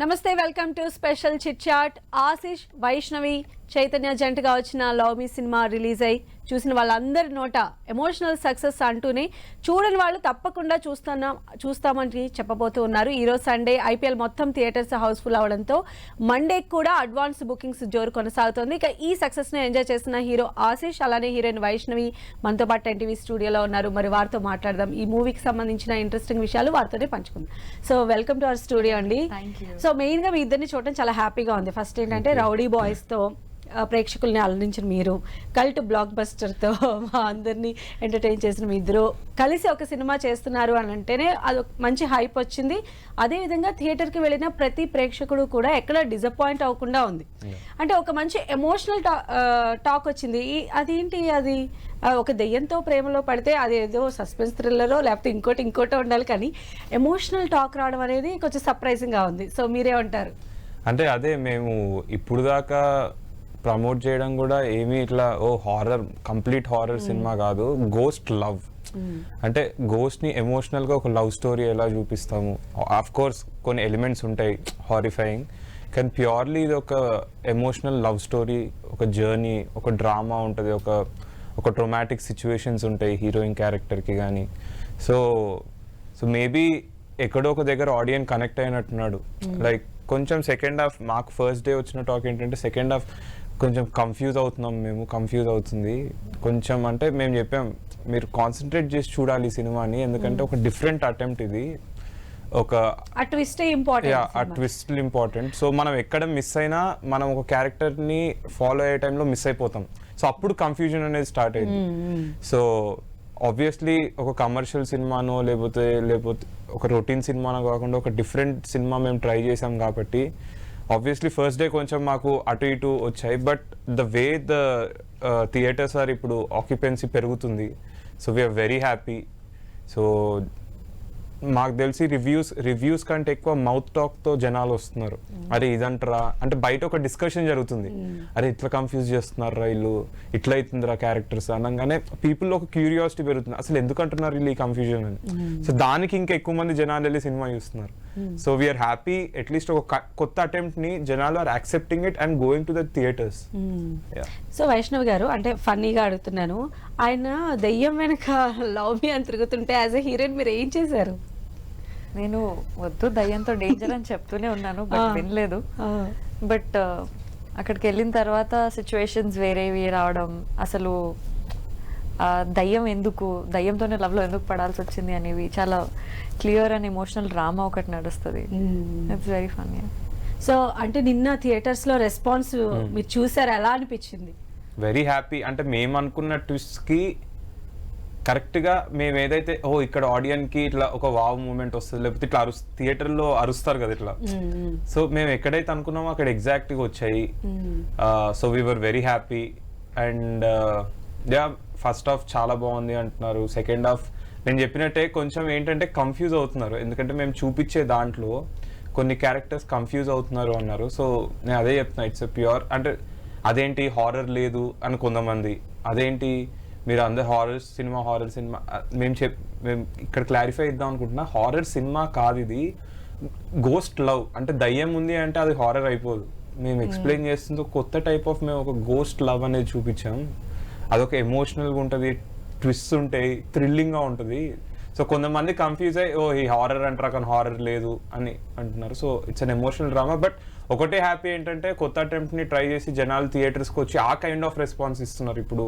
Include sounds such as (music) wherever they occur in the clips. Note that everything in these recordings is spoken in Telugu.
నమస్తే welcome to special chit chat. Ashish Vaishnavi Chaitanya జంటగా వచ్చిన లవ్ మీ సినిమా రిలీజ్ అయ్యి చూసిన వాళ్ళందరి నోట ఎమోషనల్ సక్సెస్ అంటూనే చూడని వాళ్ళు తప్పకుండా చూస్తానా చూస్తామని చెప్పబోతూ ఉన్నారు. ఈరోజు సండే ఐపీఎల్ మొత్తం థియేటర్స్ హౌస్ఫుల్ అవడంతో మండే కూడా అడ్వాన్స్ బుకింగ్స్ జోరు కొనసాగుతోంది. ఇక ఈ సక్సెస్ని ఎంజాయ్ చేస్తున్న హీరో ఆశిష్ అలానే హీరోయిన్ వైష్ణవి మనతో పాటు ఎన్టీవీ స్టూడియోలో ఉన్నారు. మరి వారితో మాట్లాడదాం. ఈ మూవీకి సంబంధించిన ఇంట్రెస్టింగ్ విషయాలు వారితోనే పంచుకుందాం. So welcome to our studio అండి. సో మెయిన్గా మీ ఇద్దరిని చూడటం చాలా హ్యాపీగా ఉంది. ఫస్ట్ ఏంటంటే రౌడీ బాయ్స్తో ఆ, ప్రేక్షకుల్ని అలరించిన మీరు. కల్ట్ బ్లాక్ బస్టర్తో మా అందరినీ ఎంటర్టైన్ చేసిన మీ ఇద్దరు కలిసి ఒక సినిమా చేస్తున్నారు అని అంటేనే అది మంచి హైప్ వచ్చింది. అదే విధంగా థియేటర్కి వెళ్ళిన ప్రతి ప్రేక్షకుడు కూడా ఎక్కడ డిసప్పాయింట్ అవ్వకుండా ఉంది. అంటే ఒక మంచి ఎమోషనల్ టాక్ వచ్చింది. అదేంటి అది? ఒక దెయ్యంతో ప్రేమలో పడితే అది ఏదో సస్పెన్స్ థ్రిల్లరో లేకపోతే ఇంకోటి ఇంకోటో ఉండాలి కానీ ఎమోషనల్ టాక్ రావడం అనేది కొంచెం సర్ప్రైజింగ్గా ఉంది. సో మీరేమంటారు? అంటే అదే మేము ఇప్పుడు దాకా ప్రమోట్ చేయడం కూడా ఏమీ ఇట్లా ఓ హారర్ కంప్లీట్ హారర్ సినిమా కాదు. గోస్ట్ లవ్ అంటే గోస్ట్ని ఎమోషనల్గా ఒక లవ్ స్టోరీ ఎలా చూపిస్తాము? ఆఫ్ కోర్స్ కొన్ని ఎలిమెంట్స్ ఉంటాయి హారిఫైయింగ్ కానీ ప్యూర్లీ ఇది ఒక ఎమోషనల్ లవ్ స్టోరీ ఒక జర్నీ ఒక డ్రామా ఉంటుంది. ఒక ఒక ట్రొమాటిక్ సిచ్యువేషన్స్ ఉంటాయి హీరోయిన్ క్యారెక్టర్కి కానీ సో సో మేబీ ఎక్కడో ఒక దగ్గర ఆడియన్ కనెక్ట్ అయినట్టున్నాడు. లైక్ కొంచెం సెకండ్ హాఫ్ మాకు ఫస్ట్ డే వచ్చిన టాక్ ఏంటంటే సెకండ్ హాఫ్ కొంచెం కన్ఫ్యూజ్ అవుతున్నాం మేము కన్ఫ్యూజ్ అవుతుంది. కొంచెం అంటే మేము చెప్పాం మీరు కాన్సన్ట్రేట్ చేసి చూడాలి ఈ సినిమాని ఎందుకంటే ఒక డిఫరెంట్ అటెంప్ట్ ఇది. ఒక ట్విస్టే ఆ ఇంపార్టెంట్ ట్విస్ట్ ఇంపార్టెంట్ సో మనం ఎక్కడ మిస్ అయినా మనం ఒక క్యారెక్టర్ని ఫాలో అయ్యే టైంలో మిస్ అయిపోతాం. సో అప్పుడు కన్ఫ్యూజన్ అనేది స్టార్ట్ అయింది. సో ఆబ్వియస్లీ ఒక కమర్షియల్ సినిమానో లేకపోతే లేకపోతే ఒక రొటీన్ సినిమానో కాకుండా ఒక డిఫరెంట్ సినిమా మేము ట్రై చేసాం కాబట్టి ఆబ్వియస్లీ ఫస్ట్ డే కొంచెం మాకు అటు ఇటు వచ్చాయి but the way the theatres are ఇప్పుడు ఆక్యుపెన్సీ పెరుగుతుంది. So we are very happy so మాకు తెలిసి రివ్యూస్ రివ్యూస్ కంటే ఎక్కువ మౌత్ టాక్తో జనాలు వస్తున్నారు. అరే ఇదంటరా అంటే బయట ఒక డిస్కషన్ జరుగుతుంది. అరే ఇట్లా కన్ఫ్యూజ్ చేస్తున్నారా వీళ్ళు ఇట్లా అవుతుందిరా క్యారెక్టర్స్ అనగానే పీపుల్ ఒక క్యూరియాసిటీ పెరుగుతుంది. అసలు ఎందుకు అంటున్నారు వీళ్ళు ఈ కన్ఫ్యూజన్ అని? సో దానికి ఇంకా ఎక్కువ మంది జనాలు వెళ్ళి సినిమా చూస్తున్నారు. సో వీఆర్ హ్యాపీ అట్లీస్ట్ ఒక కొత్త అటెంప్ట్ని జనాలు are accepting it and going to the theatres so Vaishnav గారు అంటే ఫన్నీగా అడుగుతున్నాను. ఆయన దెయ్యం వెనక లవ్ మీ అని తిరుగుతుంటే యాజ్ ఎ హీరోయిన్ మీరు ఏం చేశారు? నేను వద్దు దయ్యంతో డేంజర్ అని చెప్తూనే ఉన్నాను (laughs) బట్. వినలేదు. బట్ అక్కడికి వెళ్ళిన తర్వాత సిచ్యువేషన్స్ వేరేవి రావడం అసలు దయ్యం ఎందుకు దయ్యంతోనే లవ్లో ఎందుకు పడాల్సి వచ్చింది అనేవి చాలా క్లియర్ అండ్ ఎమోషనల్ డ్రామా ఒకటి నడుస్తుంది. ఇట్స్ వెరీ ఫన్ సో అంటే నిన్న థియేటర్స్లో రెస్పాన్స్ మీరు చూసారు ఎలా అనిపించింది? వెరీ హ్యాపీ అంటే మేము అనుకున్న ట్విస్ట్కి కరెక్ట్గా మేము ఏదైతే ఓ ఇక్కడ ఆడియన్కి ఇట్లా ఒక వావ్ మూమెంట్ వస్తుంది లేకపోతే ఇట్లా అరుస్ థియేటర్లో అరుస్తారు కదా ఇట్లా. సో మేము ఎక్కడైతే అనుకున్నామో అక్కడ ఎగ్జాక్ట్గా వచ్చాయి. So we're very happy and yeah first half చాలా బాగుంది అంటున్నారు. సెకండ్ హాఫ్ నేను చెప్పినట్టే కొంచెం ఏంటంటే కన్ఫ్యూజ్ అవుతున్నారు. ఎందుకంటే మేము చూపించే దాంట్లో కొన్ని క్యారెక్టర్స్ కన్ఫ్యూజ్ అవుతున్నారు అన్నారు. సో నేను అదే చెప్తున్నా ఇట్స్ ప్యూర్ అంటే అదేంటి హారర్ లేదు అని కొంతమంది. అదేంటి మీరు అందరు హారర్ సినిమా హారర్ సినిమా మేము చెప్ మేము ఇక్కడ క్లారిఫై ఇద్దాం అనుకుంటున్నా హారర్ సినిమా కాదు ఇది. గోస్ట్ లవ్ అంటే దయ్యం ఉంది అంటే అది హారర్ అయిపోదు. మేము ఎక్స్ప్లెయిన్ చేస్తుంది ఒక కొత్త టైప్ ఆఫ్ మేము ఒక గోస్ట్ లవ్ అనేది చూపించాం. అదొక ఎమోషనల్గా ఉంటుంది ట్విస్ట్ ఉంటాయి థ్రిల్లింగ్గా ఉంటుంది. సో కొంతమంది కన్ఫ్యూజ్ అయ్యి ఓ ఈ హారర్ అంటారా కానీ హారర్ లేదు అని అంటున్నారు. So it's an emotional drama but ఒకటే హ్యాపీ ఏంటంటే కొత్త అటెంప్ట్ని ట్రై చేసి జనాలు థియేటర్స్కి వచ్చి ఆ కైండ్ ఆఫ్ రెస్పాన్స్ ఇస్తున్నారు. ఇప్పుడు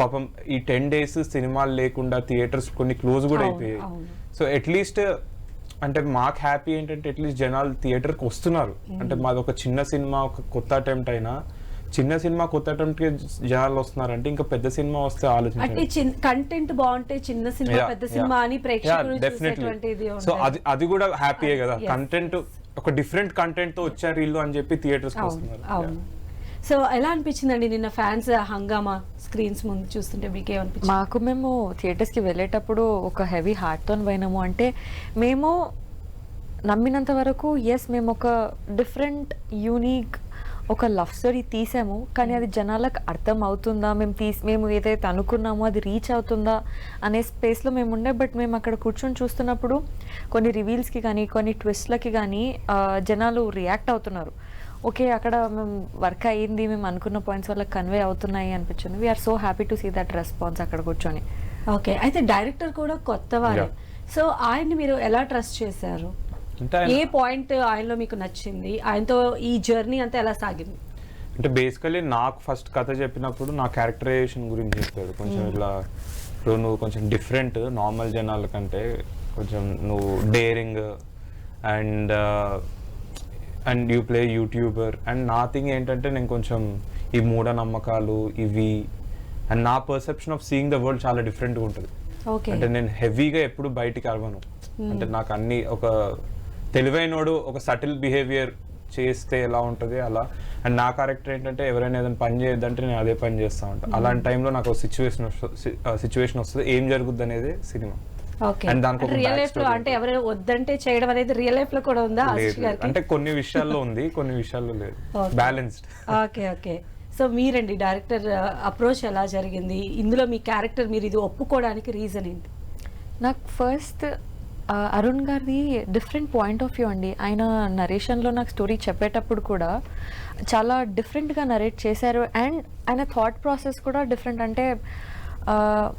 పాపం ఈ టెన్ డేస్ సినిమాలు లేకుండా థియేటర్స్ కొన్ని క్లోజ్ కూడా అయిపోయాయి. సో అట్లీస్ట్ అంటే మాకు హ్యాపీ ఏంటంటే అట్లీస్ట్ జనాలు థియేటర్కి వస్తున్నారు. అంటే మాది ఒక చిన్న సినిమా ఒక కొత్త అటెంప్ట్ అయినా చిన్న సినిమా కొత్త అటెంప్ట్కి జనాలు వస్తున్నారంటే ఇంకా పెద్ద సినిమా వస్తే అంటే ఆలోచించండి కంటెంట్ బాగుంటే చిన్న సినిమా పెద్ద సినిమా అని ప్రేక్షకులు సో. అది అది కూడా హ్యాపీయే కదా. కంటెంట్ ఒక డిఫరెంట్ కంటెంట్తో వచ్చారు వీళ్ళు అని చెప్పి థియేటర్స్ అవును వస్తున్నారు. అవును. సో ఎలా అనిపించిందండి నిన్న ఫ్యాన్స్ హంగామా స్క్రీన్స్ ముందు చూస్తుంటే మీకేమనిపించింది? మాకు మేము థియేటర్స్కి వెళ్ళేటప్పుడు ఒక హెవీ హార్ట్తో పోయినాము అంటే మేము నమ్మినంత వరకు ఎస్ మేము ఒక డిఫరెంట్ యూనిక్ ఒక లవ్ స్టోరీ తీసాము కానీ అది జనాలకు అర్థం అవుతుందా? మేము తీసి మేము ఏదైతే అనుకున్నామో అది రీచ్ అవుతుందా అనే స్పేస్లో మేము ఉండే బట్ మేము అక్కడ కూర్చొని చూస్తున్నప్పుడు కొన్ని రివీల్స్కి కానీ కొన్ని ట్విస్ట్లకి కానీ జనాలు రియాక్ట్ అవుతున్నారు. ఓకే అక్కడ మేము వర్క్ అయ్యింది మేము అనుకున్న పాయింట్స్ వల్ల కన్వే అవుతున్నాయి అనిపించింది. We are so happy to see that response అక్కడ కూర్చొని. ఓకే అయితే డైరెక్టర్ కూడా కొత్త వారే. సో ఆయన్ని మీరు ఎలా ట్రస్ట్ చేశారు? ఏ పాయింట్ ఆయనలో మీకు నచ్చింది? ఆయనతో ఈ జర్నీ అంతా ఎలా సాగింది? అంటే బేసికలీ నాకు ఫస్ట్ కథ చెప్పినప్పుడు నా క్యారెక్టరైజేషన్ గురించి చెప్పాడు. కొంచెం ఇట్లా ఇప్పుడు నువ్వు కొంచెం డిఫరెంట్ నార్మల్ జనాల కంటే కొంచెం నువ్వు daring and and you play YouTuber and నా థింగ్ ఏంటంటే నేను కొంచెం ఈ మూఢనమ్మకాలు ఇవి అండ్ నా perception of seeing the world చాలా డిఫరెంట్గా ఉంటుంది. ఓకే అంటే నేను హెవీగా ఎప్పుడు బయటికి అరవను. అంటే నాకు అన్ని ఒక తెలివైనోడు ఒక సటిల్ బిహేవియర్ చేస్తే ఎలా ఉంటుంది అలా. అండ్ నా క్యారెక్టర్ ఏంటంటే ఎవరైనా ఏదైనా పని చేయొద్దంటే నేను అదే పని చేస్తా ఉంటాను అలాంటి టైంలో నాకు సిచ్యువేషన్ సిచ్యువేషన్ వస్తుంది. ఏం జరుగుద్ది అనేది సినిమా రియల్ లైఫ్లో అంటే ఎవరైనా వద్దంటే చేయడం అనేది రియల్ లైఫ్లో కూడా ఉందా? అంటే కొన్ని విషయాల్లో ఉంది కొన్ని విషయాల్లో లేదు. Okay. Balanced okay okay. So మీరండి డైరెక్టర్ అప్రోచ్ ఎలా జరిగింది? ఇందులో మీ క్యారెక్టర్ మీరు ఇది ఒప్పుకోవడానికి రీజన్ ఏంటి? నాకు ఫస్ట్ అరుణ్ గారిది డిఫరెంట్ పాయింట్ ఆఫ్ వ్యూ అండి. ఆయన నరేషన్లో నాకు స్టోరీ చెప్పేటప్పుడు కూడా చాలా డిఫరెంట్గా నరేట్ చేశారు. అండ్ ఆయన థాట్ ప్రాసెస్ కూడా డిఫరెంట్ అంటే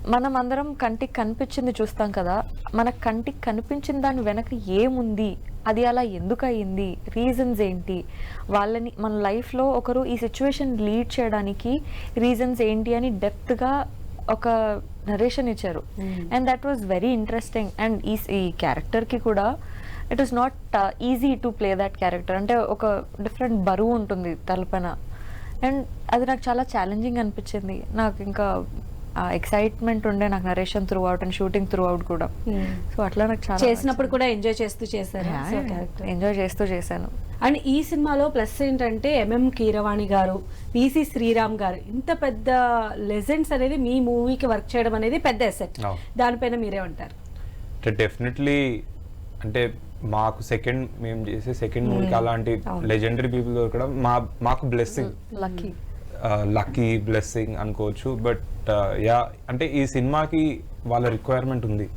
మనం అందరం కంటికి కనిపించింది చూస్తాం కదా. మన కంటికి కనిపించిన దాని వెనక ఏముంది? అది అలా ఎందుకు అయ్యింది రీజన్స్ ఏంటి? వాళ్ళని మన లైఫ్లో ఒకరు ఈ సిచ్యువేషన్ లీడ్ చేయడానికి రీజన్స్ ఏంటి అని డెప్త్గా ఒక నరేషన్ ఇచ్చారు. And that was very interesting and ఈ ఈ క్యారెక్టర్కి కూడా it is not easy to play that character అంటే ఒక డిఫరెంట్ బరువు ఉంటుంది తలపైన. అండ్ అది నాకు చాలా ఛాలెంజింగ్ అనిపించింది. నాకు ఇంకా ఎక్సైట్మెంట్ ఉండే నాకు narration throughout and shooting throughout కూడా సో అట్లా నాకు చాలా చేసినప్పుడు కూడా ఎంజాయ్ చేస్తూ క్యారెక్టర్ ఎంజాయ్ చేస్తూ చేశాను. అండ్ ఈ సినిమాలో ప్లస్ ఏంటంటే ఎంఎం కీరవాణి గారు పిసి శ్రీరామ్ గారు ఇంత పెద్ద లెజెండ్స్ అనేది మీ మూవీకి వర్క్ చేయడం అనేది పెద్ద ఎసెట్. దానిపైన మీరే ఉంటారు. అంటే డెఫినెట్లీ అంటే మాకు సెకండ్ మేము చేసే సెకండ్ మూవీకి అలాంటి. లెజెండరీ పీపుల్ దొరకడం మా మాకు బ్లెస్సింగ్ లక్కీ లక్కీ బ్లెస్సింగ్ అనుకోవచ్చు. బట్ యా అంటే ఈ సినిమాకి వాళ్ళ రిక్వైర్మెంట్ ఉంది.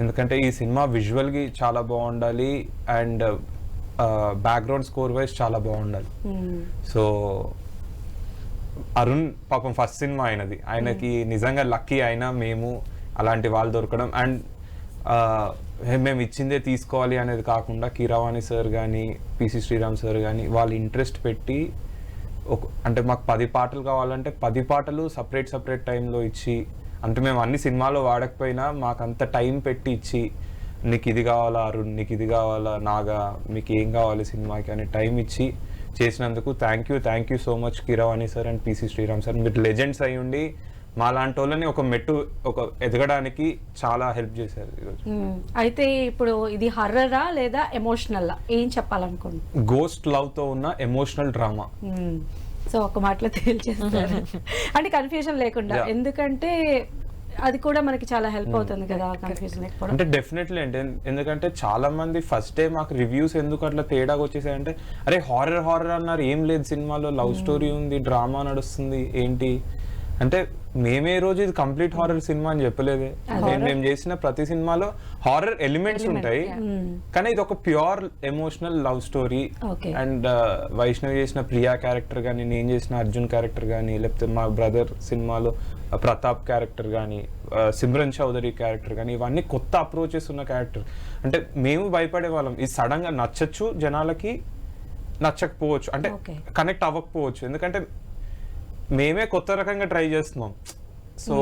ఎందుకంటే ఈ సినిమా విజువల్కి చాలా బాగుండాలి. అండ్ బ్యాక్గ్రౌండ్ స్కోర్ వైజ్ చాలా బాగుండాలి. సో అరుణ్ పాపం ఫస్ట్ సినిమా అయినది ఆయనకి నిజంగా లక్కీ అయినా మేము అలాంటి వాళ్ళు దొరకడం అండ్ మేము ఇచ్చిందే తీసుకోవాలి అనేది కాకుండా కీరవాణి సార్ కానీ పిసి శ్రీరామ్ సార్ కానీ వాళ్ళు ఇంట్రెస్ట్ పెట్టి ఒక అంటే మాకు పది పాటలు కావాలంటే పది పాటలు సపరేట్ సపరేట్ టైంలో ఇచ్చి అంటే మేము అన్ని సినిమాలో వాడకపోయినా మాకు అంత టైం పెట్టి ఇచ్చి నీకు ఇది కావాలా అరుణ్ నీకు ఇది కావాలా నాగా మీకు ఏం కావాలి సినిమాకి అని టైం ఇచ్చి చేసినందుకు thank you thank you so much Keeravani sir and P Sriram sir మీరు లెజెండ్స్ అయి ఉండి మా లాంటి వాళ్ళని ఒక మెట్టు ఒక ఎదగడానికి చాలా హెల్ప్ చేశారు ఈరోజు. అయితే ఇప్పుడు ఇది హర్రరా లేదా ఎమోషనల్ ఏం చెప్పాలనుకుంటున్నాను గోస్ట్ లవ్తో ఉన్న ఎమోషనల్ డ్రామా సో ఒక మాటలో (laughs) తేల్చేస్తారు. (laughs) అంటే కన్ఫ్యూజన్ లేకుండా. ఎందుకంటే అది కూడా మనకి చాలా హెల్ప్ అవుతుంది కదా కన్ఫ్యూజన్ లేకపోవడం. అంటే డెఫినెట్లీ అంటే ఎందుకంటే చాలా మంది ఫస్ట్ డే మాకు రివ్యూస్ ఎందుకు అట్లా తేడాగా వచ్చేసాయంటే అరే హారర్ హారర్ అన్నారు. ఏం లేదు సినిమాలో లవ్ స్టోరీ ఉంది డ్రామా నడుస్తుంది ఏంటి? అంటే మేమే రోజు ఇది కంప్లీట్ హారర్ సినిమా అని చెప్పలేదే. నేను మేము చేసిన ప్రతి సినిమాలో హారర్ ఎలిమెంట్స్ ఉంటాయి. కానీ ఇది ఒక pure emotional love story. And Vaishnavi చేసిన ప్రియా క్యారెక్టర్ కానీ నేను చేసిన అర్జున్ క్యారెక్టర్ కానీ లేకపోతే మా బ్రదర్ సినిమాలో ప్రతాప్ క్యారెక్టర్ కానీ సిమ్రన్ చౌదరి క్యారెక్టర్ కానీ ఇవన్నీ కొత్త అప్రోచెస్ ఉన్న క్యారెక్టర్. అంటే మేము భయపడే వాళ్ళం. ఇది సడన్గా నచ్చచ్చు జనాలకి నచ్చకపోవచ్చు. అంటే. కనెక్ట్ అవ్వకపోవచ్చు. ఎందుకంటే మేమే కొత్త రకంగా ట్రై చేస్తున్నాం. సో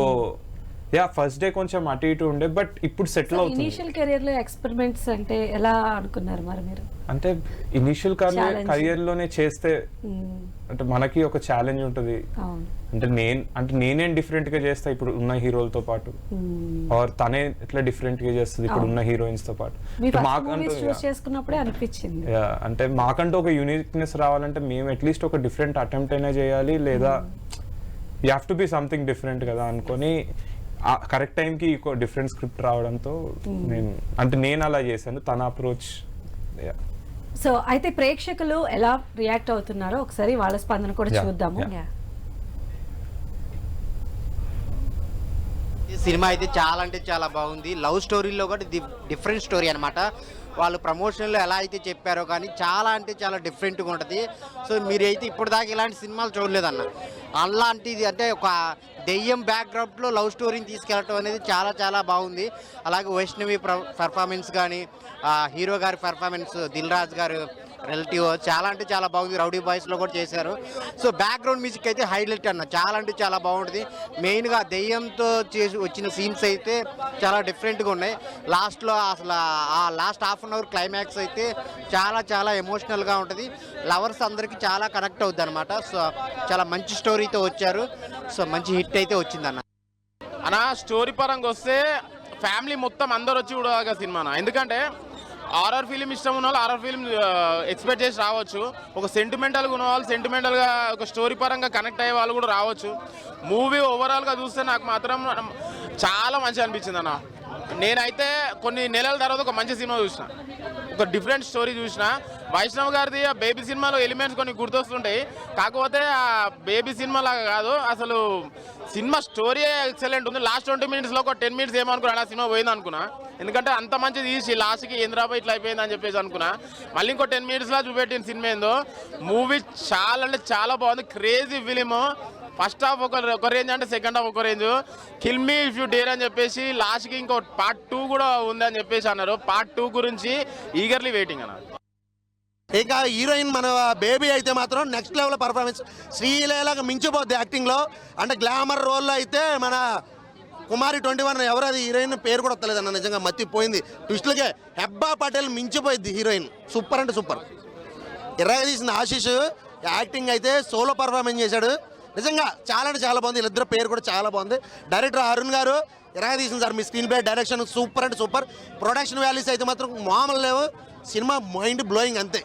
యా ఫస్ట్ డే కొంచెం అటు ఇటు ఉండే బట్ ఇప్పుడు సెటిల్ అవుతుంది. ఇనీషియల్ కెరియర్లో ఎక్స్పెరిమెంట్స్ అంటే ఎలా అనుకున్నారు మరి మీరు? అంటే ఇనిషియల్. కెరియర్లోనే చేస్తే మ్మ్. అంటే మనకి ఒక ఛాలెంజ్ ఉంటుంది. అంటే నేను అంటే నేనేం డిఫరెంట్గా చేస్తా ఇప్పుడు ఉన్న హీరోలతో పాటు. ఆర్ తనే ఎట్లా డిఫరెంట్గా చేస్తుంది ఇప్పుడు ఉన్న హీరోయిన్స్తో పాటు? మాకంటూ మూవీస్ చూస్ చేసుకున్నప్పుడే అనిపించింది. అంటే మాకంటూ ఒక యూనిక్నెస్ రావాలంటే మేము అట్లీస్ట్ ఒక డిఫరెంట్ అటెంప్ట్ అయినా చేయాలి లేదా you have to be something different కదా అనుకొని కరెక్ట్ టైంకి డిఫరెంట్ స్క్రిప్ట్ రావడంతో నేను అంటే నేను అలా చేశాను తన అప్రోచ్ సో అయితే ప్రేక్షకులు ఎలా రియాక్ట్ అవుతున్నారో ఒకసారి వాళ్ళ స్పందన కూడా చూద్దాము. సినిమా అయితే చాలా అంటే చాలా బాగుంది. లవ్ స్టోరీలో కూడా ది డిఫరెంట్ స్టోరీ అనమాట వాళ్ళు ప్రమోషన్లో ఎలా అయితే చెప్పారో కానీ చాలా అంటే చాలా డిఫరెంట్గా ఉంటుంది. సో మీరైతే ఇప్పటిదాకా ఇలాంటి సినిమాలు చూడలేదన్న. అలాంటిది అంటే ఒక దెయ్యం బ్యాక్గ్రౌండ్లో లవ్ స్టోరీని తీసుకెళ్ళటం అనేది చాలా చాలా బాగుంది. అలాగే వైష్ణవి పర్ఫార్మెన్స్ కానీ హీరో గారి పెర్ఫార్మెన్స్ దిల్ రాజు గారు రిలేటివ్ చాలా అంటే చాలా బాగుంది. రౌడీ బాయ్స్లో కూడా చేశారు. సో బ్యాక్గ్రౌండ్ మ్యూజిక్ అయితే హైలైట్ అన్న. చాలా అంటే చాలా బాగుంటుంది. మెయిన్గా దెయ్యంతో చేసి వచ్చిన సీన్స్ అయితే చాలా డిఫరెంట్గా ఉన్నాయి. లాస్ట్లో అసలు ఆ last half an hour climax అయితే చాలా చాలా ఎమోషనల్గా ఉంటుంది. లవర్స్ అందరికీ చాలా కనెక్ట్ అవుద్ది అనమాట సో చాలా మంచి స్టోరీతో వచ్చారు. సో మంచి హిట్ అయితే వచ్చిందన్న. అన్న స్టోరీ పరంగా వస్తే ఫ్యామిలీ మొత్తం అందరు వచ్చి చూడగా సినిమా ఎందుకంటే ఆర్ఆర్ ఫిలిం ఇష్టం ఉన్న వాళ్ళు ఆర్ఆర్ ఫిలిం ఎక్స్పెక్ట్ చేసి రావచ్చు. ఒక సెంటిమెంటల్గా ఉన్న వాళ్ళు సెంటిమెంటల్గా ఒక స్టోరీ పరంగా కనెక్ట్ అయ్యే వాళ్ళు కూడా రావచ్చు. మూవీ ఓవరాల్గా చూస్తే నాకు మాత్రం చాలా మంచిగా అనిపించింది అన్న. నేనైతే కొన్ని నెలల తర్వాత ఒక మంచి సినిమా చూసిన. ఒక డిఫరెంట్ స్టోరీ చూసిన. వైష్ణవ్ గారిది ఆ బేబీ సినిమాలో ఎలిమెంట్స్ కొన్ని గుర్తొస్తుంటాయి. కాకపోతే ఆ బేబీ సినిమా లాగా కాదు అసలు సినిమా స్టోరీ ఎక్సలెంట్ ఉంది. లాస్ట్ ట్వంటీ మినిట్స్లో ఒక టెన్ మినిట్స్ ఏమనుకున్నాను ఆ సినిమా పోయింది అనుకున్నా. ఎందుకంటే అంత మంచి తీసి లాస్ట్కి ఏంద్రాబాయ్ ఇట్లా అయిపోయింది అని చెప్పేసి అనుకున్నా. మళ్ళీ ఇంకో టెన్ మినిట్స్లో చూపెట్టిన సినిమా ఏందో? మూవీ చాలా అంటే చాలా బాగుంది. Crazy film. ఫస్ట్ హాఫ్ ఒక ఒక రేంజ్ అంటే సెకండ్ హాఫ్ ఒక range. Kill me if you dare అని చెప్పేసి లాస్ట్కి ఇంకో పార్ట్ టూ కూడా ఉంది అని చెప్పేసి అన్నారు. పార్ట్ టూ గురించి ఈగర్లీ వెయిటింగ్ అన్నారు. ఇంకా హీరోయిన్ మన బేబీ అయితే మాత్రం నెక్స్ట్ లెవెల్ పర్ఫార్మెన్స్ శ్రీలీలాగా మించిపోద్ది యాక్టింగ్లో అంటే గ్లామర్ రోల్లో అయితే మన కుమారి ట్వంటీ వన్ ఎవరు అది హీరోయిన్ పేరు కూడా వస్తలేదన్న నిజంగా మత్తిపోయింది. ట్విస్ట్లకే హెబ్బా పటేల్ మించిపోయింది హీరోయిన్. సూపర్ అంటే సూపర్. ఎర్రగా తీసిన ఆశీష్. యాక్టింగ్ అయితే సోలో పర్ఫార్మెన్స్ చేశాడు. నిజంగా చాలా అంటే చాలా బాగుంది. వీళ్ళిద్దరు పేరు కూడా చాలా బాగుంది. డైరెక్టర్ అరుణ్ గారు ఎర్రగా తీసింది సార్ మీ స్క్రీన్ ప్లే డైరెక్షన్ సూపర్ అంటే సూపర్ ప్రొడక్షన్ వాల్యూస్ అయితే మాత్రం మామూలు లేవు. సినిమా మైండ్ బ్లోయింగ్ అంతే.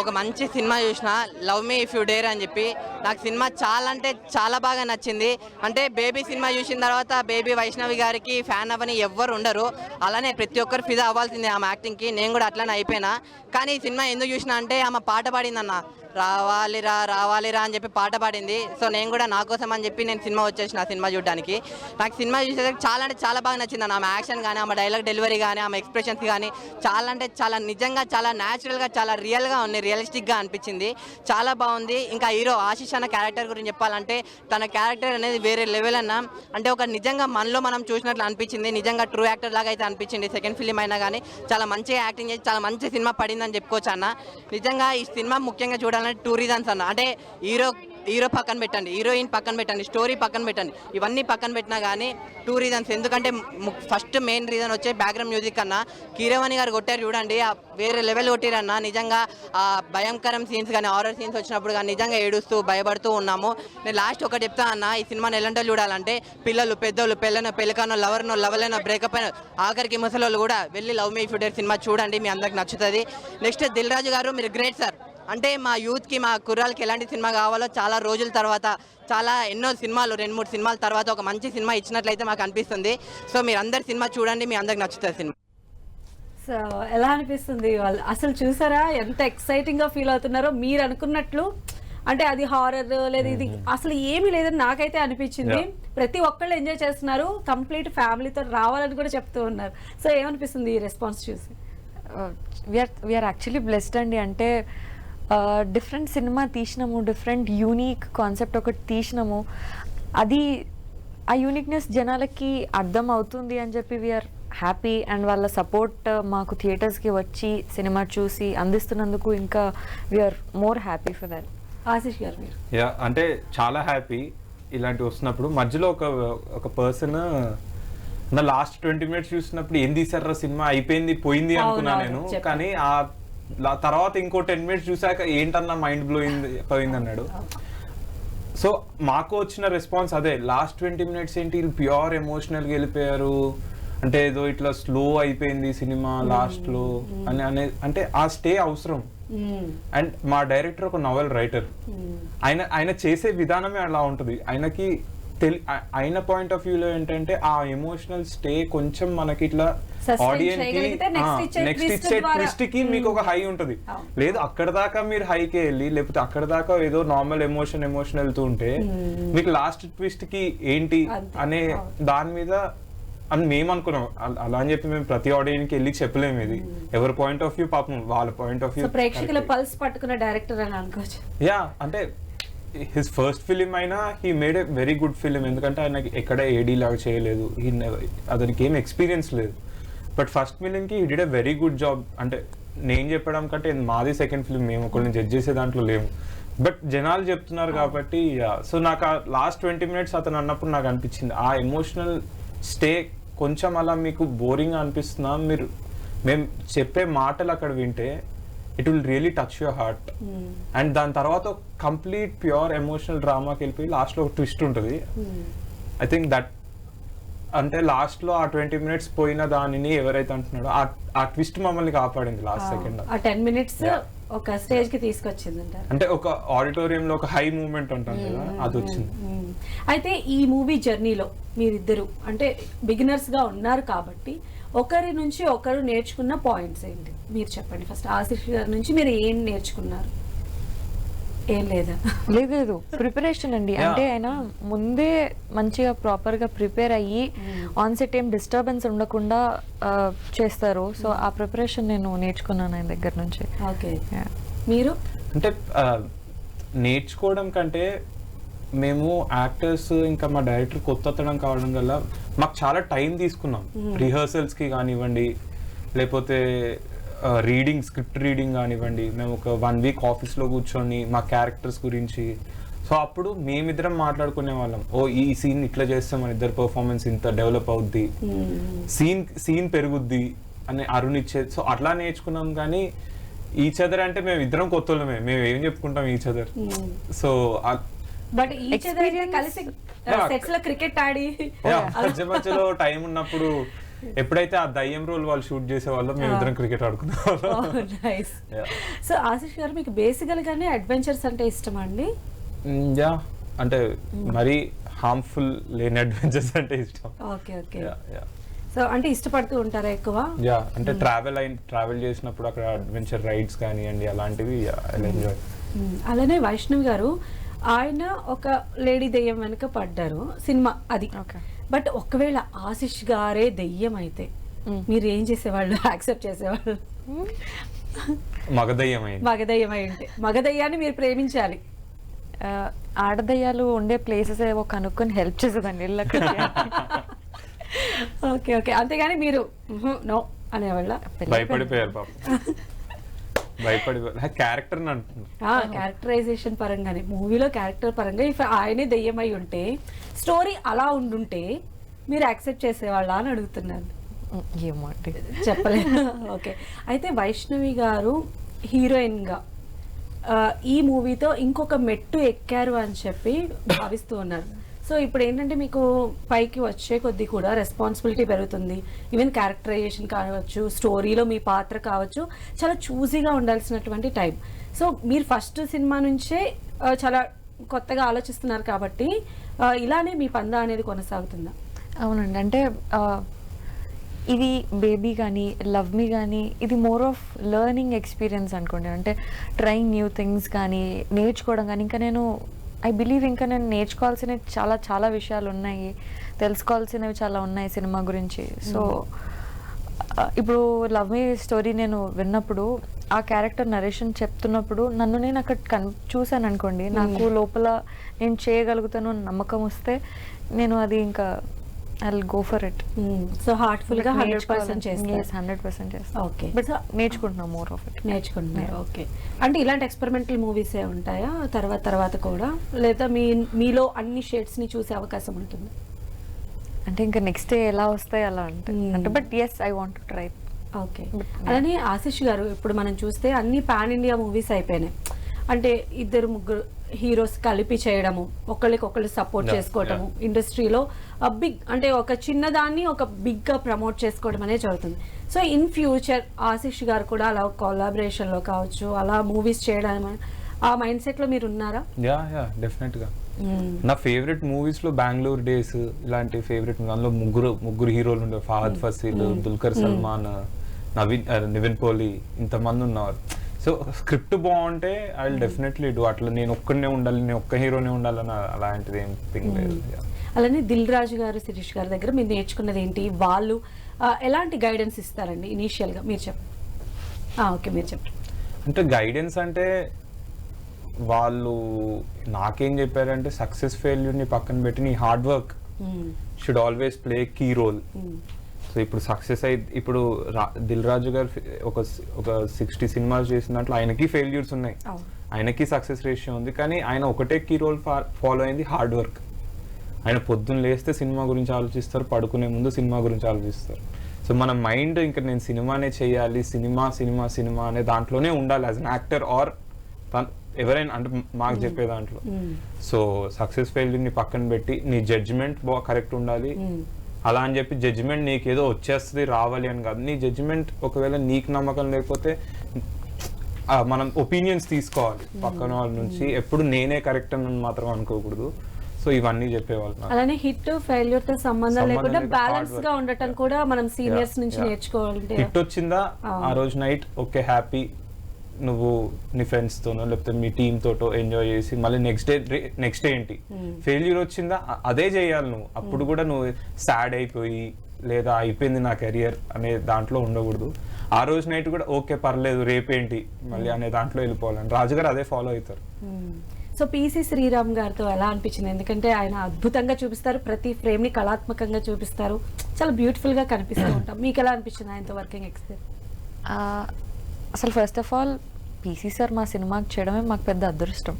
ఒక మంచి సినిమా చూసిన love me if you dare అని చెప్పి నాకు సినిమా చాలా అంటే చాలా బాగా నచ్చింది. అంటే బేబీ సినిమా చూసిన తర్వాత బేబీ వైష్ణవి గారికి ఫ్యాన్ అవ్వని ఎవ్వరు ఉండరు. అలానే ప్రతి ఒక్కరు ఫిదా అవ్వాల్సిందే ఆమె యాక్టింగ్కి. నేను కూడా అట్లానే అయిపోయినా. కానీ ఈ సినిమా ఎందుకు చూసినా అంటే ఆమె పాట పాడిందన్న. రావాలిరా రావాలిరా అని చెప్పి పాట పాడింది. సో నేను కూడా నా కోసం అని చెప్పి నేను సినిమా వచ్చేసిన సినిమా చూడడానికి. నాకు సినిమా చూసేసరికి చాలా అంటే చాలా బాగా నచ్చింది అన్న. ఆమె యాక్షన్ కానీ ఆమె డైలాగ్ డెలివరీ కానీ ఆమె ఎక్స్ప్రెషన్స్ కానీ చాలా అంటే చాలా నిజంగా చాలా న్యాచురల్గా చాలా రియల్గా ఉన్నాయి రియలిస్టిక్గా అనిపించింది. చాలా బాగుంది. ఇంకా హీరో ఆశీష్ అన్న క్యారెక్టర్ గురించి చెప్పాలంటే తన క్యారెక్టర్ అనేది వేరే లెవెల్ అన్న. అంటే ఒక నిజంగా మనలో మనం చూసినట్లు అనిపించింది. నిజంగా ట్రూ యాక్టర్ లాగా అయితే అనిపించింది సెకండ్ ఫిలిం అయినా కానీ. చాలా మంచిగా యాక్టింగ్ చేసి చాలా మంచి సినిమా పడిందని చెప్పుకోవచ్చు అన్న. నిజంగా ఈ సినిమా ముఖ్యంగా చూడాలంటే టూ రీజన్స్ అన్న. అంటే హీరో హీరో పక్కన పెట్టండి హీరోయిన్ పక్కన పెట్టండి స్టోరీ పక్కన పెట్టండి. ఇవన్నీ పక్కన పెట్టినా కానీ టూ రీజన్స్. ఎందుకంటే ఫస్ట్ మెయిన్ రీజన్ వచ్చే బ్యాక్గ్రౌండ్ మ్యూజిక్ అన్న. కీరవాణి గారు కొట్టారు చూడండి వేరే లెవెల్ కొట్టిరన్న. నిజంగా ఆ భయంకరం సీన్స్ కానీ హారర్ సీన్స్ వచ్చినప్పుడు కానీ నిజంగా ఏడుస్తూ భయపడుతూ ఉన్నాము. నేను లాస్ట్ ఒకటి చెప్తా అన్న ఈ సినిమాని ఎలాంటి చూడాలంటే పిల్లలు పెద్దోళ్ళు పెళ్ళనో పెళ్ళకనో లవర్నో లవలనో బ్రేకప్ అయిన ఆఖరికి ముసలోళ్ళు కూడా వెళ్ళి లవ్ మీ ఫిడర్ సినిమా చూడండి మీ అందరికి నచ్చుతుంది. నెక్స్ట్ దిల్ రాజు గారు మీరు గ్రేట్ సార్. అంటే మా యూత్కి మా కుర్రాలకి ఎలాంటి సినిమా కావాలో చాలా రోజుల తర్వాత చాలా ఎన్నో సినిమాలు రెండు మూడు సినిమాల తర్వాత ఒక మంచి సినిమా ఇచ్చినట్లయితే మాకు అనిపిస్తుంది. సో మీరు అందరు సినిమా చూడండి మీ అందరికి నచ్చుతుంది సినిమా. సో ఎలా అనిపిస్తుంది వాళ్ళు అసలు చూసారా? ఎంత ఎక్సైటింగ్గా ఫీల్ అవుతున్నారో? మీరు అనుకున్నట్లు అంటే అది హారర్ లేదా ఇది అసలు ఏమీ లేదని నాకైతే అనిపించింది. ప్రతి ఒక్కళ్ళు ఎంజాయ్ చేస్తున్నారు. కంప్లీట్ ఫ్యామిలీతో రావాలని కూడా చెప్తూ ఉన్నారు. సో ఏమనిపిస్తుంది ఈ రెస్పాన్స్ చూసి? విఆర్ విఆర్ యాక్చువల్లీ బ్లెస్డ్ అండి. అంటే డిఫరెంట్ సినిమా తీసినాము డిఫరెంట్ యూనిక్ కాన్సెప్ట్ ఒకటి తీసినాము. అది ఆ యూనిక్నెస్ జనాలకి అర్థం అవుతుంది అని చెప్పి వీఆర్ హ్యాపీ అండ్ వాళ్ళ సపోర్ట్ మాకు థియేటర్స్కి వచ్చి సినిమా చూసి అందిస్తున్నందుకు ఇంకా we are more happy for that Ashish గారు మీరు? యా అంటే చాలా హ్యాపీ ఇలాంటివి వస్తున్నప్పుడు. మధ్యలో ఒక ఒక పర్సన్ నా లాస్ట్ ట్వంటీ మినిట్స్ చూసినప్పుడు ఏం తీసారా సినిమా? అయిపోయింది పోయింది అనుకున్నా నేను. కానీ ఆ తర్వాత ఇంకో టెన్ మినిట్స్ చూసాక ఏంటన్నా మైండ్ బ్లోయింది పోయింది అన్నాడు. సో మాకు వచ్చిన రెస్పాన్స్ అదే లాస్ట్ ట్వంటీ మినిట్స్ ఏంటి? వీళ్ళు ప్యూర్ ఎమోషనల్గా వెళ్ళిపోయారు. అంటే ఏదో ఇట్లా స్లో అయిపోయింది సినిమా లాస్ట్లో అని అనే అంటే ఆ స్టే అవసరం. అండ్ మా డైరెక్టర్ ఒక నవల్ రైటర్ ఆయన ఆయన చేసే విధానమే అలా ఉంటుంది. ఆయనకి తెలి అయిన పాయింట్ ఆఫ్ వ్యూలో ఏంటంటే ఆ ఎమోషనల్ స్టే కొంచెం మనకి ఇట్లా ఆడియన్స్ ఇచ్చే నెక్స్ట్ ఇచ్చే ట్విస్ట్కి మీకు ఒక హై ఉంటది. అవును. లేదు అక్కడ దాకా మీరు హైకి వెళ్ళి లేకపోతే అక్కడ దాకా ఏదో నార్మల్ ఎమోషన్ ఎమోషన్ వెళ్తూ ఉంటే మీకు లాస్ట్ ట్విస్ట్కి ఏంటి. అనే. దాని మీద అని మేము అనుకున్నాం. అల- అని చెప్పి మేము ప్రతి ఆడియన్స్కి వెళ్ళి చెప్పలేము ఇది. ఎవరి పాయింట్ ఆఫ్ వ్యూ పాపం వాళ్ళ పాయింట్ ఆఫ్ వ్యూ ప్రేక్షకుల పల్స్ పట్టుకున్న డైరెక్టర్ అని అనుకోవచ్చు. యా అంటే హిస్ ఫస్ట్ ఫిలిం అయినా he made a very good film ఎందుకంటే ఆయనకి ఎక్కడ ఏడీ లాగా చేయలేదు. హీ అతనికి ఏం ఎక్స్పీరియన్స్ లేదు. But first ఫిలింకి he did a very good job అంటే నేను చెప్పడం కంటే మాది సెకండ్ ఫిలిం మేము ఒకరిని జడ్జ్ చేసే దాంట్లో లేము. బట్ జనాలు చెప్తున్నారు కాబట్టి సో నాకు ఆ లాస్ట్ ట్వంటీ మినిట్స్ అతను అన్నప్పుడు నాకు అనిపించింది. ఆ ఎమోషనల్ స్టే కొంచెం అలా మీకు బోరింగ్ అనిపిస్తున్నా మీరు మేము చెప్పే మాటలు అక్కడ వింటే it will really touch your heart and దాని తర్వాత కంప్లీట్ ప్యూర్ ఎమోషనల్ డ్రామాకి వెళ్ళిపోయి లాస్ట్లో ఒక ట్విస్ట్ ఉంటుంది. ఐ థింక్ దట్ అంటే లాస్ట్లో ఆ ట్వంటీ మినిట్స్ పోయిన దానిని ఎవరైతే అంటున్నాడో ఆ ట్విస్ట్ మమ్మల్ని కాపాడింది లాస్ట్ సెకండ్ ఆ టెన్ మినిట్స్. ఒక స్టేజ్కి తీసుకొచ్చింది అంటే ఒక ఆడిటోరియం లో ఒక హై మూమెంట్ ఉంటుంది కదా అది వచ్చింది. మ్మ్. అయితే ఈ మూవీ జర్నీలో మీరిద్దరు అంటే బిగినర్స్గా ఉన్నారు కాబట్టి ఒకరి నుంచి ఒకరు నేర్చుకున్న పాయింట్స్ ఏంటి? మీరు చెప్పండి ఫస్ట్. ఆశిష్ గారి నుంచి మీరు ఏం నేర్చుకున్నారు? ఏం లేదా? లేదు లేదు. ప్రిపరేషన్ అండి. అంటే ఆయన ముందే మంచిగా ప్రాపర్గా ప్రిపేర్ అయ్యి ఆన్ సెట్ ఏం డిస్టర్బెన్స్ ఉండకుండా చేస్తారు. సో ఆ ప్రిపరేషన్ నేను నేర్చుకున్నాను ఆయన దగ్గర నుంచి. ఓకే. మీరు? అంటే నేర్చుకోవడం కంటే మేము యాక్టర్స్ ఇంకా మా డైరెక్టర్ కొత్త అతడం కావడం వల్ల మాకు చాలా టైం తీసుకున్నాం. రిహర్సల్స్కి కానివ్వండి లేకపోతే రీడింగ్ స్క్రిప్ట్ రీడింగ్ కానివ్వండి మేము ఒక వన్ వీక్ ఆఫీస్లో కూర్చొని మా క్యారెక్టర్స్ గురించి. సో అప్పుడు మేమిద్దరం మాట్లాడుకునే వాళ్ళం. ఓ ఈ సీన్ ఇట్లా చేస్తే మన ఇద్దరు పర్ఫార్మెన్స్ ఇంత డెవలప్ అవుద్ది. సీన్ సీన్ పెరుగుద్ది అని అరుణ్ ఇచ్చేది సో అట్లా నేర్చుకున్నాం కానీ ఈచ్ అదర్ అంటే మేము ఇద్దరం కొత్త వాళ్ళమే మేము ఏం చెప్పుకుంటాం ఈచ్ అదర్ సో బట్ ఈ Experience- కలిసి. సెట్స్లో క్రికెట్ ఆడి. మధ్య మధ్యలో టైం ఉన్నప్పుడు ఎప్పుడైతే ఆ దయ్యం రోల్ వాళ్ళు షూట్ చేసే వాళ్ళు మేము ఇద్దరం క్రికెట్ ఆడుకునే వాళ్ళం నైస్ Yeah. సో ఆశిష్ గారు మీకు బేసికల్ గానే అడ్వెంచర్స్ అంటే ఇష్టమా అండి? యా అంటే మరీ హార్మ్ఫుల్ లేని అడ్వెంచర్స్ అంటే ఇష్టం. Okay okay yeah yeah so అంటే ఇష్టపడుతూ ఉంటారా ఎక్కువ? యా అంటే ట్రావెల్ అయిన ట్రావెల్ చేసినప్పుడు అక్కడ అడ్వెంచర్ రైడ్స్ కానివ్వండి అలాంటివి ఎంజాయ్ మ్మ్. అలానే వైష్ణవి గారు ఆయన ఒక లేడీ దెయ్యం వెనుక పడ్డారు. సినిమా అది. బట్ ఒకవేళ ఆశిష్ గారే దెయ్యం అయితే. మీరు ఏం చేసేవాళ్ళు? (laughs) యాక్సెప్ట్ చేసేవాళ్ళు? ఉంటే మగదయ్యాన్ని మీరు ప్రేమించాలి. ఆ, ఆడదయ్యాలు ఉండే ప్లేసెస్ ఏవో కనుక్కొని హెల్ప్ చేసేదండి ఇళ్ళకి. (laughs) Okay okay. అంతేగాని మీరు నో అనేవాళ్ళ? భయపడిపోయారు పాప. (laughs) భయపడిపోయారు క్యారెక్టర్ క్యారెక్టరైజేషన్ పరంగానే మూవీలో క్యారెక్టర్ పరంగా ఇఫ్ ఆయనే దెయ్యం అయి ఉంటే స్టోరీ అలా ఉండుంటే మీరు యాక్సెప్ట్ చేసేవాళ్ళ అని అడుగుతున్నాను. ఏమో అండి. చెప్పలేదు. (laughs) ఓకే అయితే వైష్ణవి గారు హీరోయిన్గా ఈ మూవీతో ఇంకొక మెట్టు ఎక్కారు అని చెప్పి భావిస్తూ ఉన్నారు. సో ఇప్పుడు ఏంటంటే మీకు పైకి వచ్చే కొద్దీ కూడా రెస్పాన్సిబిలిటీ పెరుగుతుంది. ఈవెన్ క్యారెక్టరైజేషన్ కావచ్చు స్టోరీలో మీ పాత్ర కావచ్చు చాలా చూజీగా ఉండాల్సినటువంటి టైం సో మీరు ఫస్ట్ సినిమా నుంచే చాలా కొత్తగా ఆలోచిస్తున్నారు కాబట్టి ఇలానే మీ పందా అనేది కొనసాగుతుందా? అవునండి. అంటే ఇది బేబీ కానీ లవ్ మీ కానీ ఇది మోర్ ఆఫ్ లెర్నింగ్ ఎక్స్పీరియన్స్ అనుకోండి. అంటే ట్రైంగ్ న్యూ థింగ్స్ కానీ నేర్చుకోవడం కానీ ఇంకా నేను ఐ బిలీవ్ ఇంకా నేను నేర్చుకోవాల్సిన చాలా చాలా విషయాలు ఉన్నాయి. తెలుసుకోవాల్సినవి చాలా ఉన్నాయి సినిమా గురించి. సో ఇప్పుడు లవ్ మీ స్టోరీ నేను విన్నప్పుడు ఆ క్యారెక్టర్ నరేషన్ చెప్తున్నప్పుడు నన్ను నేను అక్కడ కన్ చూశాను అనుకోండి. నాకు లోపల నేను చేయగలుగుతాను అని నమ్మకం వస్తే నేను అది ఇంకా I go for it so హార్ట్ఫుల్గా హండ్రెడ్ పర్సెంట్ చేస్తారు హండ్రెడ్ పర్సెంట్ చేస్తాను ఓకే బట్ నేర్చుకుంటున్నాం మోర్ ఆఫ్ ఇట్ నేర్చుకుంటున్నారు ఓకే అంటే ఇలాంటి ఎక్స్పెరిమెంటల్ మూవీస్ ఏ ఉంటాయా? తర్వాత తర్వాత కూడా? లేదా మీ మీలో అన్ని షేడ్స్ని చూసే అవకాశం ఉంటుంది? అంటే ఇంకా నెక్స్ట్ డే ఎలా వస్తాయి అలా అంటే. Hmm. అంటే but yes I want to try okay అలానే ఆశిష్ గారు ఇప్పుడు మనం చూస్తే అన్ని పాన్ ఇండియా మూవీస్ అయిపోయినాయి. అంటే ఇద్దరు ముగ్గురు హీరోస్ కలిపి చేయడము ఒకళ్ళకి ఒకళ్ళు సపోర్ట్ Yeah, చేసుకోవడము ఇండస్ట్రీలో బిగ్ అంటే ఒక చిన్నదాన్ని ఒక బిగ్గా ప్రమోట్ చేసుకోవడం అనేది జరుగుతుంది. సో ఇన్ ఫ్యూచర్ ఆశిష్ గారు కూడా అలా collaboration లో కావచ్చు అలా మూవీస్ చేయడం ఆ మైండ్ సెట్లో మీరు ఉన్నారా? యా యా డెఫినెట్గా. నా ఫేవరెట్ మూవీస్లో బెంగళూరు డేస్ ఇలాంటి ఫేవరెట్ అందులో ముగ్గురు ముగ్గురు హీరోలు ఉండే ఫహద్ ఫసీల్ దుల్కర్ సల్మాన్ నవీన్ నివిన్ పోలి ఇంతమంది ఉన్నారు. సో స్క్రిప్ట్ బాగుంటే ఐ విల్ డెఫినెట్లీ డూ అట్లా నేను ఒక్కడనే ఉండాలి నేను ఒక్క హీరోనే ఉండాలని అలాంటిది ఏం థింగ్ లేదు. Yeah. అలానే దిల్ రాజు గారు శిరీష్ గారి దగ్గర మీరు నేర్చుకున్నది ఏంటి? వాళ్ళు ఎలాంటి గైడెన్స్ ఇస్తారండి ఇనీషియల్గా? మీరు చెప్పండి ఓకే మీరు చెప్పండి. అంటే గైడెన్స్ అంటే వాళ్ళు నాకేం చెప్పారంటే సక్సెస్ ఫెయిల్యూర్ని పక్కన పెట్టి నీ hard work. Should always play key role. So ఇప్పుడు సక్సెస్ అయి ఇప్పుడు దిల్ రాజు గారు ఒక ఒక సిక్స్టీ సినిమాస్ చేసిన దాంట్లో ఆయనకి ఫెయిల్యూర్స్ ఉన్నాయి. ఆయనకి సక్సెస్ రేషియో ఉంది. కానీ ఆయన ఒకటే కీ రోల్ ఫాలో అయింది హార్డ్ వర్క్ ఆయన పొద్దున్న లేస్తే సినిమా గురించి ఆలోచిస్తారు పడుకునే ముందు సినిమా గురించి ఆలోచిస్తారు. సో మన మైండ్ ఇంకా నేను సినిమానే చేయాలి సినిమా సినిమా సినిమా అనే దాంట్లోనే ఉండాలి యాజ్ అన్ యాక్టర్ ఆర్ ఎవరైనా అంటే మాకు చెప్పే దాంట్లో. సో సక్సెస్ ఫెయిల్యూర్ని పక్కన పెట్టి నీ జడ్జిమెంట్ బాగా కరెక్ట్ ఉండాలి. అలా అని చెప్పి జడ్జిమెంట్ నీకు ఏదో వచ్చేస్తుంది రావాలి అని కాదు. నీ జడ్జిమెంట్ ఒకవేళ నీకు నమ్మకం లేకపోతే మనం ఒపీనియన్స్ తీసుకోవాలి. పక్కన వాళ్ళ నుంచి ఎప్పుడు నేనే కరెక్ట్ అని మాత్రం అనుకోకూడదు. సో ఇవన్నీ చెప్పేవాళ్ళు. అలానే హిట్ ఫెయిల్యూర్తో సంబంధం లేకుండా బ్యాలెన్స్గా. ఉండటం కూడా మనం సీనియర్స్ నుంచి yeah. నేర్చుకోవాలంటే హిట్ వచ్చిందా. ఆ రోజు నైట్ ఓకే హ్యాపీ నువ్వు నీ ఫ్రెండ్స్ తోనో లేకపోతే మీ టీమ్ తోటో ఎంజాయ్ చేసి మళ్ళీ నెక్స్ట్ డే నెక్స్ట్ డే ఏంటి? ఫెయిల్యూర్ వచ్చిందా? అ- అదే చేయాలి నువ్వు. అప్పుడు కూడా నువ్వు సాడ్ అయిపోయి లేదా అయిపోయింది నా కెరియర్ అనే దాంట్లో ఉండకూడదు. ఆ రోజు నైట్ కూడా ఓకే పర్లేదు రేపేంటి మళ్ళీ అనే దాంట్లో వెళ్ళిపోవాలని. రాజుగారు అదే ఫాలో అవుతారు. సో పిసి శ్రీరామ్ గారితో ఎలా అనిపించింది? ఎందుకంటే ఆయన అద్భుతంగా చూపిస్తారు ప్రతి ఫ్రేమ్ని కళాత్మకంగా చూపిస్తారు. చాలా బ్యూటిఫుల్గా కనిపిస్తూ ఉంటాం. మీకు ఎలా అనిపించింది ఆయనతో వర్కింగ్ ఎక్స్పీరియన్స్ ఆ, అసలు first of all PC sir మా సినిమాకి చేయడమే మాకు పెద్ద అదృష్టం.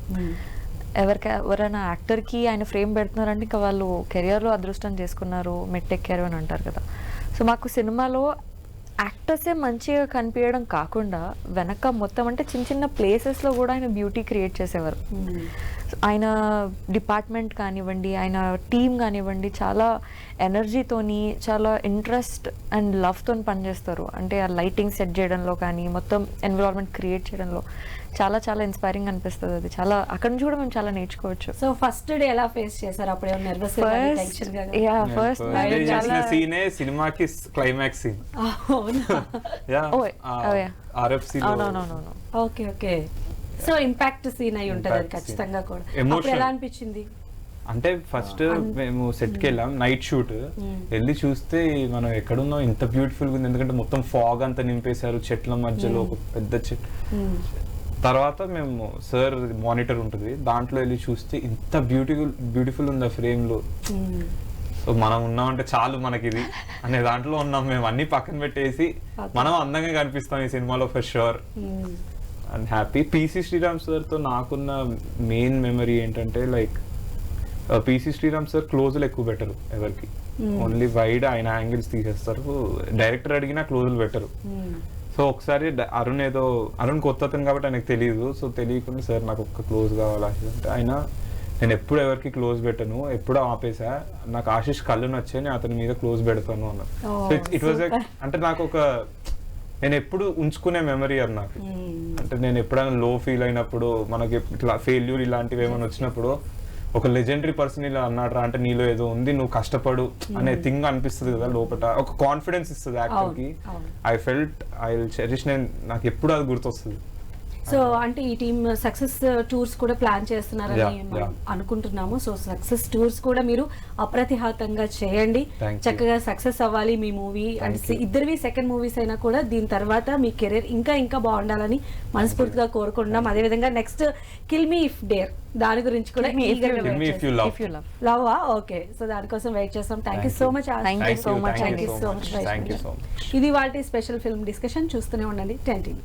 ఎవరికి ఎవరైనా యాక్టర్కి ఆయన ఫ్రేమ్ పెడుతున్నారంటే ఇంకా వాళ్ళు కెరియర్లో అదృష్టం చేసుకున్నారు మెట్టెక్కారు అని అంటారు కదా. సో మాకు సినిమాలో యాక్టర్సే మంచిగా కనిపించడం కాకుండా వెనక మొత్తం అంటే చిన్న చిన్న ప్లేసెస్లో కూడా ఆయన బ్యూటీ క్రియేట్ చేసేవారు. ఆయన డిపార్ట్మెంట్ కానివ్వండి ఆయన టీం కానివ్వండి చాలా ఎనర్జీతోని చాలా ఇంట్రెస్ట్ అండ్ లవ్తో పనిచేస్తారు. అంటే ఆ లైటింగ్ సెట్ చేయడంలో కానీ మొత్తం ఎన్విరాన్మెంట్ క్రియేట్ చేయడంలో చాలా చాలా ఇన్స్పైరింగ్ అనిపిస్తుంది అది. చాలా అక్కడ నుంచి కూడా మేము చాలా నేర్చుకోవచ్చు. సో ఫస్ట్ డే ఎలా ఫేస్ చేశారు? అప్పుడు నర్వస్ ఫస్ట్ టెన్షన్గా? యా ఫస్ట్ చేసిన సీనే సినిమాకి క్లైమాక్స్ సీన్ అవునా. ఆర్ఎఫ్సి అవునవునవును okay okay so impact scene అయి ఉంటది అది. ఖచ్చితంగా కూడా. అప్పుడు ఎలా అనిపించింది? అంటే ఫస్ట్ మేము సెట్కి వెళ్ళాం నైట్ షూట్ వెళ్ళి చూస్తే మనం ఎక్కడున్నాం ఇంత బ్యూటిఫుల్ ఉంది. ఎందుకంటే మొత్తం ఫాగ్ అంతా నింపేశారు చెట్ల మధ్యలో ఒక పెద్ద చెట్టు తర్వాత మేము సార్ మానిటర్ ఉంటుంది. దాంట్లో వెళ్ళి చూస్తే ఇంత బ్యూటిఫుల్ బ్యూటిఫుల్ ఉంది ఆ ఫ్రేమ్లో. సో మనం ఉన్నామంటే చాలు మనకి ఇది అనే దాంట్లో ఉన్నాం మేము. అన్ని పక్కన పెట్టేసి మనం అందంగా కనిపిస్తాం ఈ సినిమాలో for sure and happy PC Sriram సార్తో నాకున్న మెయిన్ మెమరీ ఏంటంటే లైక్ పీసీ శ్రీరామ్ సార్ క్లోజులు ఎక్కువ పెట్టరు ఎవరికి. ఓన్లీ వైడ్ ఆయన యాంగిల్స్ తీసేస్తారు. డైరెక్టర్ అడిగినా క్లోజులు పెట్టరు. సో ఒకసారి డ- అరుణ్ ఏదో అరుణ్ కొత్త అతను కాబట్టి ఆయనకు తెలియదు సో తెలియకుండా సార్ నాకు ఒక్క క్లోజ్ కావాలి అంటే ఆయన నేను ఎప్పుడు ఎవరికి క్లోజ్ పెట్టను ఎప్పుడు ఆపేసా నాకు ఆశీష్ కళ్ళు నచ్చాయి నేను అతని మీద క్లోజ్ పెడతాను అన్నారు Oh, సో ఇట్ వాజ్ అంటే నాకు ఒక నేను ఎప్పుడు ఉంచుకునే మెమరీ అది నాకు. అంటే నేను ఎప్పుడైనా లో ఫీల్ అయినప్పుడు మనకి ఇట్లా ఫెయిల్యూర్ ఇలాంటివి ఏమైనా వచ్చినప్పుడు ఒక లెజెండరీ పర్సన్ ఇలా అన్నాడు అంటే నీలో ఏదో ఉంది నువ్వు కష్టపడు అనే థింగ్ అనిపిస్తుంది కదా లోపల ఒక కాన్ఫిడెన్స్ ఇస్తుంది యాక్టర్కి. అవును. ఐ ఫెల్ట్ ఐ చెరిష్ నేను నాకు ఎప్పుడు అది గుర్తొస్తుంది. సో అంటే ఈ టీమ్ సక్సెస్ టూర్స్ కూడా ప్లాన్ చేస్తున్నారని. అనుకుంటున్నాము. సో సక్సెస్ టూర్స్ కూడా మీరు అప్రతిహాతంగా చేయండి. చక్కగా సక్సెస్ అవ్వాలి మీ మూవీ. అండ్. ఇద్దరివి సెకండ్ మూవీస్ అయినా కూడా దీని తర్వాత మీ కెరీర్ ఇంకా ఇంకా బాగుండాలని మనస్ఫూర్తిగా కోరుకుంటున్నాం. అదేవిధంగా next kill me if dare దాని గురించి కూడా లవ్ లవ్ ఓకే సో దానికోసం వెయిట్ చేస్తాం. Thank you Thank so. Much Thank you so much. Thank you so much thank you so much ఇది వాటి స్పెషల్ ఫిల్మ్ డిస్కషన్. చూస్తూనే ఉండండి. Ten TV